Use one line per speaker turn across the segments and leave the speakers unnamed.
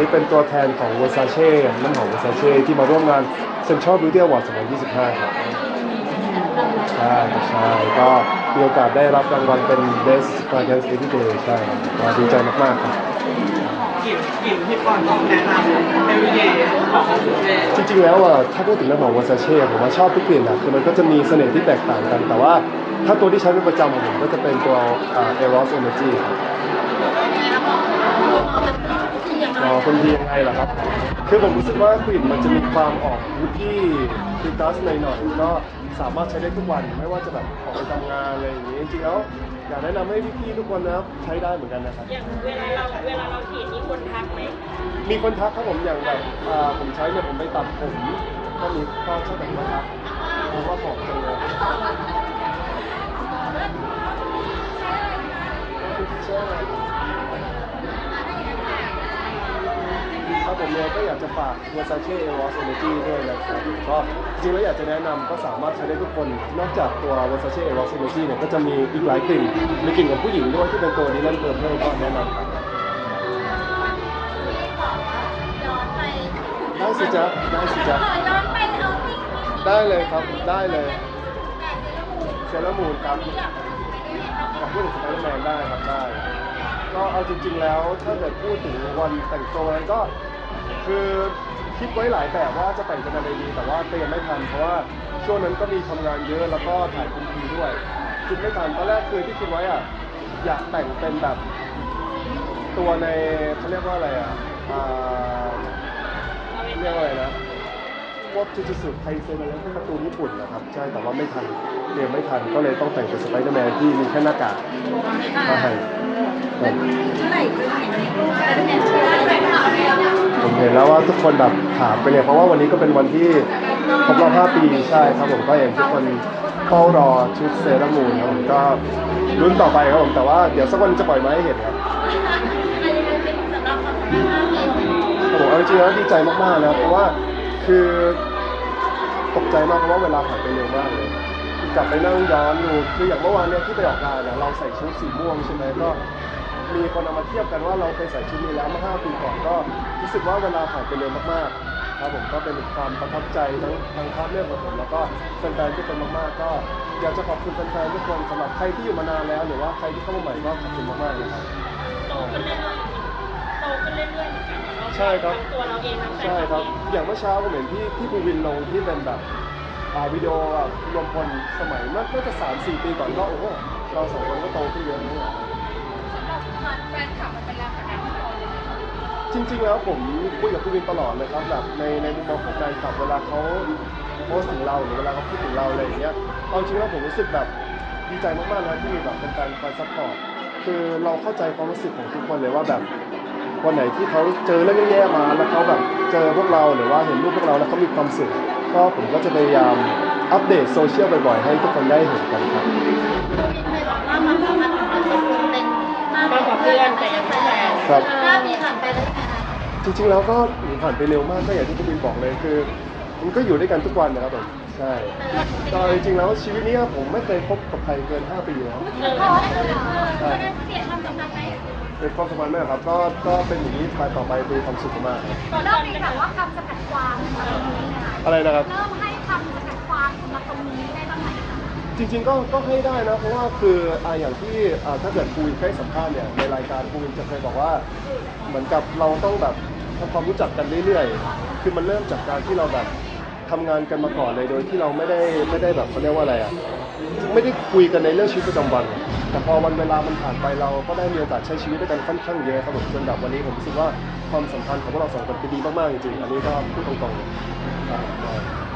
นี้เป็นตัวแทนของ Versace น้ำหอม Versace ที่มาร่วมงาน Central Beauty Award 2025 ครับใช่ครับใช่ก็มีโอกาสได้รับรางวัลเป็น Best Fragrance Every Day ใช่ครับก็ดีใจมากๆครับ
กลิ่นกลิ่นที่ก่อนต้องแนะนำเอวีเดย์ของสุเทพ
จริงๆแล้วอะถ้าพูดถึงน้ำหอม Versace ผมว่าชอบทุกกลิ่นนะคือมันก็จะมีเสน่ห์ที่แตกต่างกัน แต่ว่าถ้าตัวที่ใช้เป็นประจำของผมก็จะเป็นตัวอ่า Eros Energy ครับ อ๋อคนดียังไงล่ะครับ คือผมรู้สึกว่ากลิ่นมันจะมีความออกวูดดี้คือกัสหน่อยๆก็สามารถใช้ได้ทุกวันไม่ว่าจะแบบออกไปทำงานอะไรอย่างนี้จริงๆแล้วอยากแนะนำให้พี่ๆทุกคนนะครับใช้ได้เหมือนกันนะครับ
อย่างเวลาเราเวลาเราฉีดนี่คนทักไหม
มีคนทักครับผมอย่างแบบอ่าผมใช้เนี่ยผมไปตัดผมก็มีก็ชอบแบบมาทักเพราะว่าหอมจังเลยใช่ครับ ผมเนี่ยก็อยากจะฝาก Versace Eros Energy ด้วยนะครับก็จริงแล้วอยากจะแนะนำก็สามารถใช้ได้ทุกคน นอกจากตัว Versace Eros Energy เนี่ยก็จะมีอีกหลายกลิ่นมีกลิ่นของผู้หญิงด้วยที่เป็นตัวนี้นั่นเพิ่มเพิ่มก็แนะนำครับ
ได้
สิจ๊ะได้สิจ๊ะ
ได้
เลยครับได้เลย
เซรามูน
เซรามูนครับพูดถึงสไปเดอร์แมนได้ครับได้ก็เอาจริงๆแล้วถ้าเกิดพูดถึงวันแต่งตัวนั้นก็ คือคิดไว้หลายแบบว่าจะแต่งเป็นอะไรดี แต่ว่าเตรียมไม่ทันเพราะว่าช่วงนั้นก็มีทำงานเยอะแล้วก็ถ่ายคุณทีด้วยคิดไม่ทันตอนแรกคือที่คิดไว้อะอยากแต่งเป็นแบบ ตัวในเขาเรียกว่าอะไรอะอ่าเรียกว่าอะไรนะพวกจูจูสึไคเซนอะไรพวกการ์ตูนญี่ปุ่นนะครับใช่แต่ว่าไม่ทันเตรียมไม่ทันก็เลยต้องแต่งเป็นสไปเดอร์แมนที่มีแค่หน้ากากมาให้ครับ
เมื่อไหร่จะเห็นรูปสไปเดอร์แมน
ผมเห็นแล้วว่าทุกคนแบบถามไปเลยเพราะว่าวันนี้ก็เป็นวันที่ครบรอบ5ปีใช่ครับผมก็เห็นทุกคนเฝ้ารอชุดเซรามูนครับผมก็ลุ้นต่อไปครับผมแต่ว่าเดี๋ยวสักวันจะปล่อยมาให้เห็นครับ
อะไรยังไงเป็นสำหรับความสัมพันธ์เอง
ครับผมเอาจริงๆแล้วดีใจมากๆนะเพราะว่าคือตกใจมากเพราะว่าเวลาผ่านไปเร็วมากเลยกลับไปนั่งย้อนดูคืออย่างเมื่อวานเนี่ยที่ไปออกงานเนี่ยเราใส่ชุดสีม่วงใช่ไหมก็ มีคนเอามาเทียบกันว่าเราเคยใส่ชุดนี้แล้วเมื่อ5ปีก่อนก็รู้สึกว่าเวลาผ่านไปเร็วมากๆครับผมก็เป็นความประทับใจทั้งทั้งพาร์ทเนอร์ของผมแล้วก็แฟนๆทุกคนมากๆ ก็อยากจะขอบคุณแฟนๆทุกคนสำหรับใครที่อยู่มานานแล้ว หรือว่าใครที่เข้ามาใหม่ก็ขอบคุณมากๆเลยครับ
โตขึ้นเรื่อยๆโตขึ้นเรื่อยๆเหมือนกันเรา
ใช่ครับ
ทั้งตัวเราเองทั้งแฟน
ใช่ครับ
เอง
อย่างเมื่อเช้าผมเห็นที่ที่ภูวินลงที่เป็นแบบอ่าวิดีโอแบบรวมพลสมัยเมื่อน่าจะสามสี่ปีก่อนก็โอ้โหเราสองคนก็โตขึ้นเยอะนะเนี่ย จริงๆแล้วผมคุยกับภูวินตลอดเลยครับแบบในในมุมมองของแฟนคลับเวลาเขาโพสต์ถึงเราหรือเวลาเขาพูดถึงเราอะไรอย่างเงี้ยเอาจริงแล้วผมรู้สึกแบบดีใจมากๆนะที่มีแบบเป็นการคอยซัพพอร์ตคือเราเข้าใจความรู้สึกของทุกคนเลยว่าแบบวันไหนที่เขาเจอเรื่องแย่ๆมาแล้วเขาแบบเจอพวกเราหรือว่าเห็นรูปพวกเราแล้วเขามีความสุขก็ผมก็จะพยายามอัปเดตโซเชียลบ่อยๆ ให้ทุกคนได้เห็นกันครับ
มาก
มากกว่าเพื่อนแต่ยังไม่แฟน
ครับ
ห้าปีผ่านไปแล้วนะคะ
จริงๆแล้วก็ผ่านไปเร็วมากก็อย่างที่คุณบินบอกเลยคือ มันก็อยู่ด้วยกันทุกวันนะครับผมใช่ก็จริงๆแล้วชีวิตนี้ผมไม่เคยคบกับใครเกิน 5 ปีแล้ว
ขอให้เราเออเปลี่ยนความสัมพันธ์ไหม
เป็นความสัมพันธ์ไหมครับก็ก็เป็นอย่างนี้ไปต่อไปมีความสุขมากครับ
เริ่มมีแบบว่าคำจำกัดความสำหรับตรงนี้นะคะ
อะไรนะครับ
เริ่มให้คำจำกัดความสำหรับตรงนี้ได้บ้างไหมคะ
จริงๆก็ก็ให้ได้นะ เพราะว่าคืออ่าอย่างที่อ่าถ้าเกิดปูวินเคยสัมภาษณ์เนี่ยในรายการปูวินจะเคยบอกว่า เหมือนกับเราต้องแบบทำความรู้จักกันเรื่อยๆ คือมันเริ่มจากการที่เราแบบทำงานกันมาก่อนเลยโดยที่เราไม่ได้ไม่ได้แบบเขาเรียกว่าอะไรอะไม่ได้คุยกันในเรื่องชีวิตประจำวัน แต่พอวันเวลามันผ่านไปเราก็ได้มีโอกาสใช้ชีวิตด้วยกันค่อนข้างเยอะครับผมจนแบบวันนี้ผมรู้สึกว่าความสัมพันธ์ของพวกเราสองคนเป็นดีมากๆจริงๆอันนี้ก็พูดตรงๆเลย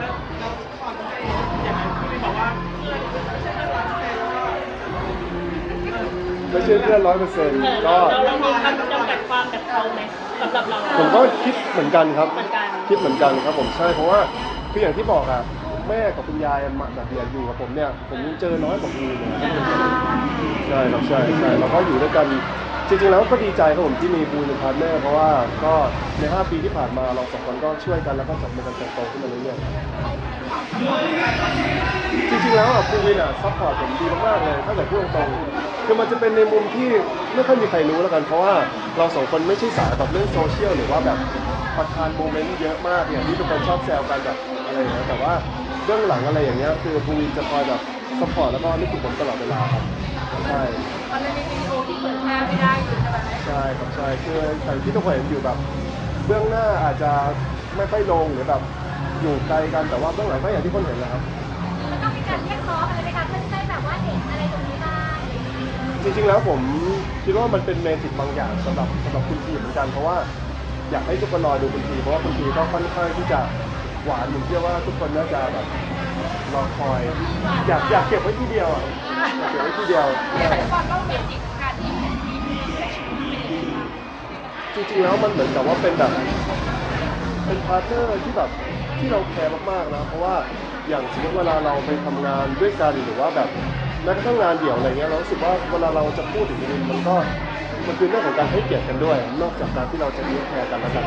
ครับ
แล้วแล้วก่อนให้อย่างนั้นพี่บอกว่าเพื่อนไม่ใช่เพื่อนร้อยเปอร์เซ็นต์แล้วก็
ไม่ใช่เพื่อนร้อยเปอร์เซ็นต์
เออ
ก็
เราเรามีคำจำกัดความกับเขาไหมสำหรับเรา
ผมก็คิดเหมือนกันครับ
เหมือนกัน
คิดเหมือนกันครับผมใช่เพราะว่าคืออย่างที่บอกอะแม่กับคุณยายมาแบบเนี่ยอยู่กับผมเนี่ย ผมยังเจอน้อยกว่าคุณเลยใช่ครับใช่ใช่เราก็อยู่ด้วยกัน จริงๆแล้วก็ดีใจครับผมที่มีบูนเป็นพาร์ทเนอร์เพราะว่าก็ใน 5 ปีที่ผ่านมาเราสองคนก็ช่วยกันแล้วก็จับมือกันเติบโตขึ้นมาเรื่อยๆจริงๆแล้วอะภูวินอะซัพพอร์ตผมดีมากๆเลยถ้าเกิดพูดตรงๆคือมันจะเป็นในมุมที่ไม่ค่อยมีใครรู้แล้วกัน เพราะว่าเราสองคนไม่ใช่สายแบบเรื่องโซเชียลหรือว่าแบบประทานโมเมนต์เยอะมากอย่างที่ทุกคนชอบแซวกันแบบอะไรอย่างเงี้ยแต่ว่าเบื้องหลังอะไรอย่างเงี้ยคือภูวินจะคอยแบบสปอร์ตแล้วก็นึกถึงผมตลอดเวลาครับ ใช่
มันเป็นวิดีโอที่เผยแพร่ไม่ได้อยู่ใช่ไหม
ใช่ครับใช่คืออย่างที่ทุกคนเห็นอยู่แบบ เบื้องหน้าอาจจะไม่ค่อยลงหรือแบบอยู่ไกลกันแต่ว่าเบื้องหลังก็อย่างที่คนเห็นแหละครับ
มันต้องมีการเรียกร้องอะไรไหมคะเพื่อจะได้แบบว่าเห็นอะไรตรงนี้ได้
จริงๆแล้วผมคิดว่ามันเป็นเมจิกบางอย่างสำหรับสำหรับคุณทีเหมือนกันเพราะว่าอยากให้ทุกคนรอดูคุณทีเพราะว่าคุณทีก็ค่อนข้างที่จะหวานผมเชื่อว่าทุกคนน่าจะแบบ รอคอย อยากอยากเก็บไว้ที่เดียวอะอยากเก็บไว้ที่เดียว
แต่ทุกคนต้องเมจิกการที่เป็นทีมในชีวิตเป็นยังไงบ้าง
จริงๆแล้วมันเหมือนกับว่าเป็นแบบ เป็นพาร์ทเนอร์ที่แบบที่เราแคร์มากๆนะเพราะว่าอย่างสมมติเวลาเราไปทำงานด้วยกันหรือว่าแบบแม้กระทั่งงานเดี่ยวอะไรเงี้ยเรารู้สึกว่าเวลาเราจะพูดถึงมันมันก็มันคือเรื่องของการให้เกียรติกันด้วย นอกจากการที่เราจะเลี้ยงแคร์กันและกัน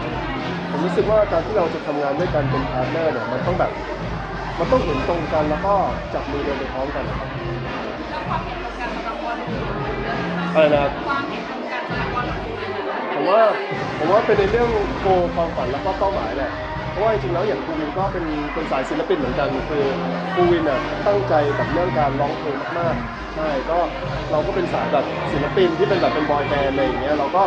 ผมรู้สึกว่าการที่เราจะทำงานด้วยกันเป็นพาร์ทเนอร์เนี่ยมันต้องแบบ มันต้องเห็นตรงกันแล้วก็จับมือเดินไปพร้อมกันนะครับ
ความเห็นตรงกันสำหรับวันนี้
อะไรนะครับ
ความเห็นตรงกันสำหรับวันนี้
ผมว่าผมว่าเป็นในเรื่องโกความฝันแล้วก็เป้าหมายแหละเพราะว่าจริงๆแล้วอย่างภูวินก็เป็นเป็นสายศิลปินเหมือนกันคือภูวินอะตั้งใจกับเรื่องการร้องเพลงมากๆใช่ก็เราก็เป็นสายแบบศิลปินที่เป็นแบบเป็นบอยแบนด์อะไรอย่างเงี้ยเราก็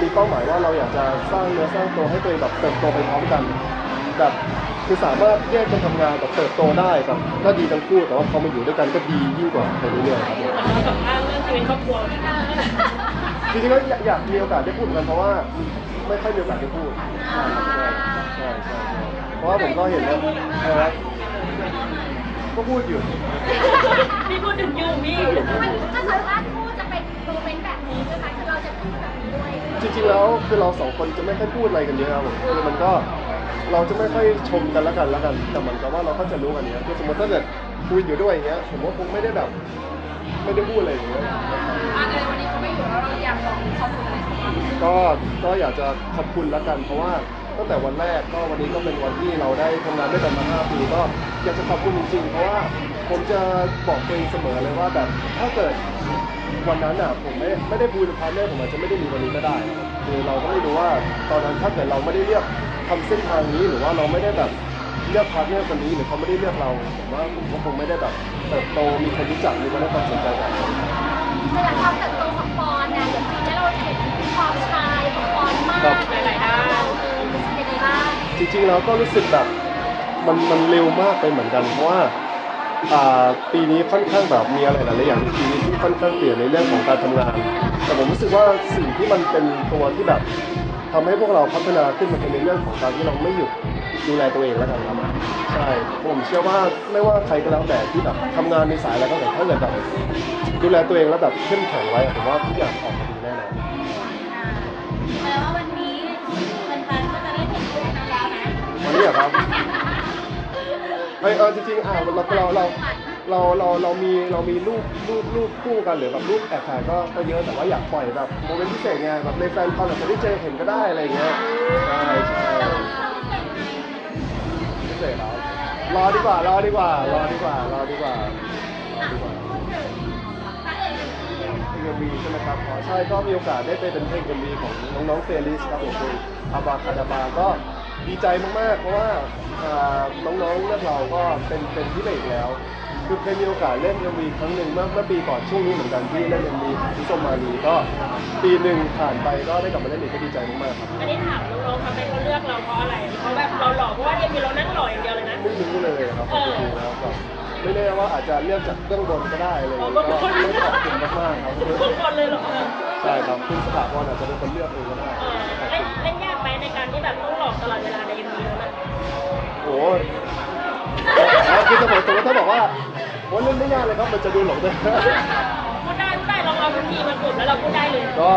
มีเป้าหมายว่าเราอยากจะสร้างเนื้อสร้างตัวให้ตัวเองแบบเติบโตไปพร้อมกันแบบ คือสามารถแยกกันทำงานแบบเติบโตได้แบบก็ดีทั้งคู่แต่ว่าพอมาอยู่ด้วยกันก็ดียิ่งกว่าไปเรื่อยๆครับ
เราสัมภาษณ์เรื่องชีวิตครอบครัวไหมคะ
จริงๆก็อยากอยากมีโอกาสได้พูดเหมือนกันเพราะว่าไม่ค่อยมีโอกาสได้พูดใช่ครับใช่ใช่ใช่เพราะว่าผมก็เห็นว่าอะไรนะก็พูดอยู่
พี่พูดถึงยูมี่
มันถ้าสามารถพูดจะเป็นโมเมนต์แบบนี้ด้วยค่ะคือเราจะพูดแบบนี้ด้วย
จริงๆแล้วคือเราสองคนจะไม่ค่อยพูดอะไรกันเยอะครับผมคือมันก็ เราจะไม่ค่อยชมกันแล้วกันแล้วกัน แต่เหมือนกับว่าเราก็จะรู้กันเนี้ยคือสมมติถ้าเกิดคุยอยู่ด้วยอย่างเงี้ยผมว่าคงไม่ได้แบบไม่ได้พูดอะไรอย่างเงี้ย
อ่าในวันนี้เขาไม่อยู่แล้วเราอยากบอกขอบคุณอะไรเขาบ้าง
ก็ก็อยากจะขอบคุณแล้วกัน เพราะว่าตั้งแต่วันแรกก็วันนี้ก็เป็นวันที่เราได้ทำงานด้วยกันมา 5 ปีก็อยากจะขอบคุณจริงๆ เพราะว่าผมจะบอกตัวเองเสมอเลยว่าแบบถ้าเกิดวันนั้นอะผมไม่ไม่ได้พูดพาร์ทเนอร์ผมอาจจะไม่ได้มีวันนี้ก็ได้ คือเราก็ไม่รู้ว่าตอนนั้นถ้าเกิดเราไม่ได้เลือกทำเส้นทางนี้หรือว่าเราไม่ได้แบบเลือกพาร์ทเนอร์คนนี้หรือเขาไม่ได้เลือกเราผมว่าผมก็คงไม่ได้แบบเติบโตมีคนรู้จักมีคนให้ความสนใจแบบนี้
แต่อย่าความเติบโตของปอนเนี่ยอย่างปีนี้เราเห็นความชายของปอนมากหลายๆด้านเออรู้สึกยังไงบ้าง
จริงๆแล้วก็รู้สึกแบบมันมันเร็วมากไปเหมือนกันเพราะว่าปีนี้ค่อนข้างแบบมีอะไรหลายๆอย่างปีนี้ที่ค่อนข้างเปลี่ยนในเรื่องของการทำงาน แต่ผม สึกว่าสิ่งที่มันเป็นตัวที่แบบทำให้พวกเราพัฒนาขึ้นมันเป็นในเรื่องของการที่เราไม่หยุดดูแลตัวเองแล้วกันครับใช่ผมเชื่อว่าไม่ว่าใครก็แล้วแต่ที่แบบทำงานในสายอะไรก็แต่ถ้าเกิดแบบดูแลตัวเองแล้วแบบเข้มแข็งไว้ผมว่าทุกอย่างออกมาดีแน่นอน
แปลว่าวันนี้แฟนก็จะได้เห็นรูปนั้นแล้วนะ
วันนี้เหรอครับเอเออจริงๆอ่าเราเราเรา เราเราเรามีเรามีรูปรูปรูปคู่กันหรือแบบรูปแอบถ่ายก็ก็เยอะแต่ว่าอยากปล่อยแบบโมเมนต์พิเศษไงแบบในแฟนคอนอาจจะได้เจอเห็นก็ได้อะไรอย่างเงี้ยใช่ใช่
แล้ววันนี้เราพิเศษ
เศษแล้วรอดีกว่ารอดีกว่ารอดีกว่ารอดีกว่ารอดีกว่า
พูดถึงพระเอ็มวี
ใช่ไหมครับอ๋อใช่ก็มีโอกาสได้ไปเป็นเพลงเอ็มวีของน้องๆเฟลิสครับผมคืออาบาคาดาบาก็ดีใจมากๆ เพราะว่าน้องๆเลือกเราก็เป็นเป็นที่เอกแล้ว คือเคยมีโอกาสเล่นเอ็มวีครั้งหนึ่งเมื่อเมื่อปีก่อนช่วงนี้เหมือนกันที่เล่นเอ็มวีของพี่ส้มมาลีก็ปีหนึ่งผ่านไปก็ได้กลับมาเล่นอีกก็ดีใจมากๆครับ
อันนี้ถามน้องๆทำไมเขาเลือกเราเพราะอะไรเพราะแบบเราหล่อเพราะว่าเอ็มวีเรานั่งหล่ออย่างเดียวเลยนะ
ไม่รู้เลยครับจริงๆแล้วก็ไม่แน่ว่าอาจจะเลือกจากเบื้องบนก็ได้อะไรอย่าง
อ๋อ
เงี้ย
เบื้
ก็
องบน
ไม่ขอบคุณมากๆครับ
ทุกคนเลยเหรอ
ใช่ครับคุณสถาพรอาจจะเป็นคนเลือกเองก็ได้
เออเล่นเล่นยากไหมในการที่แบบต้องหลอกตลอดเวลาในเอ็มวีนั้นนะ
โอ้ยอ๋อคือสมมติสมมติถ้าบอกว่า โอ้ยเล่นไม่ยากเลยครับมันจะดูหลงได้
พูดได้พูดได้ลองเอาทุกทีมากดแล้วเราพูดได้เลย
ก็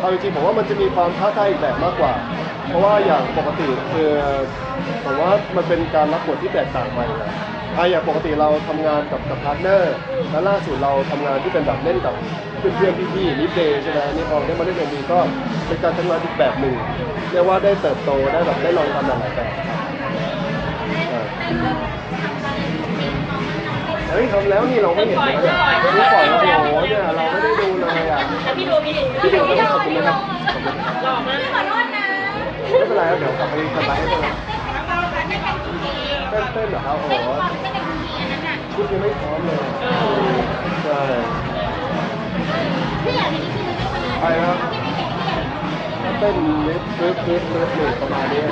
เอาจริงๆผมว่ามันจะมีความท้าทายอีกแบบมากกว่า เพราะว่าอย่างปกติคือผมว่ามันเป็นการรับบทที่แตกต่างไปนะอะอย่างปกติเราทำงานกับกับพาร์ทเนอร์แล้วล่าสุดเราทำงานที่เป็นแบบเล่นกับเพื่อนๆพี่ๆนิดเดย์ใช่ไหมนี่พอได้มาเล่นเอ็มวีก็เป็นการทำงานอีกแบบหนึ่งเรียกว่าได้เติบโตได้แบบได้ลองทำหลายๆแบบครับอ่า เฮ้ยทำแล้วนี่เราไม่เห็นเลยเนี่ยนี่ปล่อยแล้วโอ้โหเนี่ยเราไม่ได้ดู
พี่
พี่ดู
พี่
ข
โด
อบ
น
คุณ
พี่
นะ
โด
ครับ
น
ขอบคุณนะครับ
พี่ขอโทษนะ
ไม่เป็นไรครับเดี๋ยวกลับไปกลับไปให้ดู
เราแต่ไม่เป็นจริง
เต้นเต้นเหรอครับโอ้โห
เต้นความเต้นเป็นทีอันนั้นน่ะ
ชุดยังไม่พร้อมเลยใช่
พี่อยากเห็นที่คือเต้นขนาด
ไปครับ
พี่ไม่เห็นพี่อยากเห็น
เต้นลิฟต์ลิฟต์ลิฟต์ลิฟต์ลิฟต์ประมาณนี้